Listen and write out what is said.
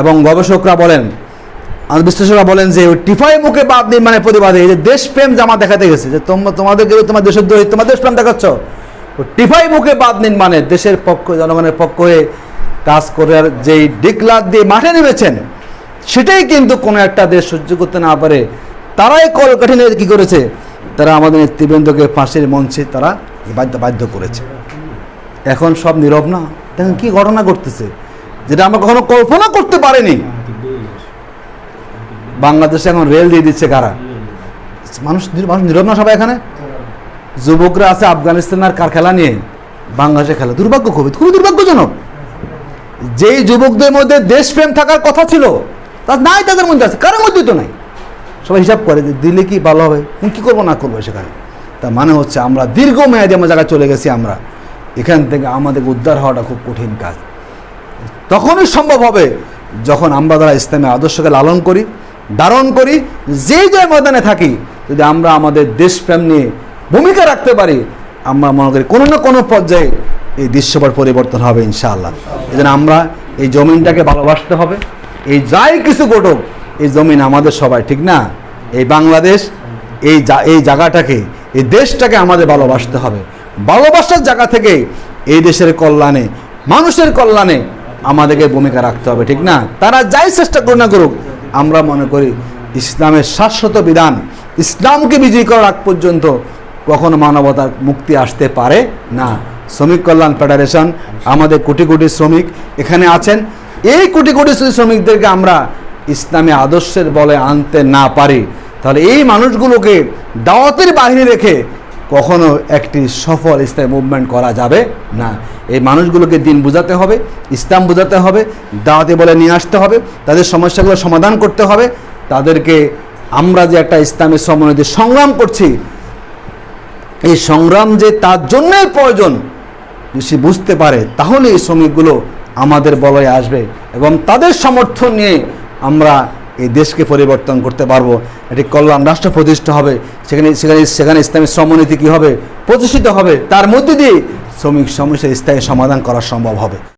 এবং গবেষকরা বলেন বিশ্লেষকরা বলেন যে ওই টিফাই মুখে বাদ নির্মাণের প্রতিবাদে এই যে দেশপ্রেম জামা দেখাতে গেছে, যে তোমরা তোমাদেরকে তোমার দেশের দ্রোহী তোমার দেশপ্রেম দেখাচ্ছ। টিফাই মুখে বাদ নির্মাণে দেশের পক্ষ, জনগণের পক্ষ হয়ে কাজ করার যেই ডিক্লার দিয়ে মাঠে নেমেছেন, সেটাই কিন্তু কোনো একটা দেশ সহ্য করতে না পারে। তারাই কল কঠিনে কী করেছে? তারা আমাদের নেতৃবৃন্দকে ফাঁসির মঞ্চে তারা বাধ্য বাধ্য করেছে। এখন সব নীরব না? দেখেন কী ঘটনা ঘটতেছে? যেটা আমরা কখনো কল্পনা পারিনি। বাংলাদেশে এখন রেল দিয়ে দিচ্ছে কারা? মানুষ মানুষ নীরব না সবাই এখানে? যুবকরা আছে আফগানিস্তান আর কার খেলা নিয়ে বাংলাদেশে খেলা। দুর্ভাগ্য খুবই খুবই দুর্ভাগ্যজনক। যেই যুবকদের মধ্যে দেশপ্রেম থাকার কথা ছিল, তা নাই তাদের মধ্যে আছে। কারোর মধ্যে তো নাই। সবাই হিসাব করে যে দিলে কি ভালো হবে? কী করব, না করব সেখানে? তার মানে হচ্ছে আমরা দীর্ঘ দীর্ঘমেয়াদী আমার জায়গায় চলে গেছি আমরা। এখান থেকে আমাদের উদ্ধার হওয়াটা খুব কঠিন কাজ। তখনই সম্ভব হবে যখন আমরা দ্বারা ইসলামী আদর্শকে লালন করি, ধারণ করি, যে যে ময়দানে থাকি, যদি আমরা আমাদের দেশপ্রেম নিয়ে ভূমিকা রাখতে পারি, আমরা মনে করি কোনো না কোনো পর্যায়ে এই দৃশ্যপট পরিবর্তন হবে ইনশাআল্লাহ। এই আমরা এই জমিনটাকে ভালোবাসতে হবে। এই যাই কিছু ঘটুক, এই জমিন আমাদের সবাই, ঠিক না? এই বাংলাদেশ, এই এই জায়গাটাকে, এই দেশটাকে আমাদের ভালোবাসতে হবে। ভালোবাসার জায়গা থেকে এই দেশের কল্যাণে, মানুষের কল্যাণে আমাদেরকে ভূমিকা রাখতে হবে, ঠিক না? তারা যাই চেষ্টা করুক না করুক, আমরা মনে করি ইসলামের শাশ্বত বিধান, ইসলামকে বিজয়ী করার আগ পর্যন্ত কখনো মানবতার মুক্তি আসতে পারে না। শ্রমিক কল্যাণ ফেডারেশন, আমাদের কোটি কোটি শ্রমিক এখানে আছেন। এই কোটি কোটি শ্রমিকদেরকে আমরা ইসলামী আদর্শের বলে আনতে না পারি। তাহলে এই মানুষগুলোকে দাওয়াতের বাহিরে রেখে কখনো একটি সফল ইসলাম মুভমেন্ট করা যাবে না। এই মানুষগুলোকে দিন বোঝাতে হবে, ইসলাম বোঝাতে হবে, দাওয়াতে বলে নিয়ে আসতে হবে, তাদের সমস্যাগুলো সমাধান করতে হবে। তাদেরকে আমরা যে একটা ইসলামের সমন্বয় সংগ্রাম করছি, এই সংগ্রাম যে তার জন্যই প্রয়োজন সে বুঝতে পারে তাহলে এই শ্রমিকগুলো আমাদের বলয়ে আসবে এবং তাদের সমর্থন নিয়ে আমরা এই দেশকে পরিবর্তন করতে পারব। এটি কল্যাণ রাষ্ট্র প্রতিষ্ঠা হবে। সেখানে সেখানে সেখানে ইসলামী শ্রমনীতি কী হবে? প্রতিষ্ঠিত হবে। তার মধ্যে দিয়ে শ্রমিক সমস্যার স্থায়ী সমাধান করা সম্ভব হবে।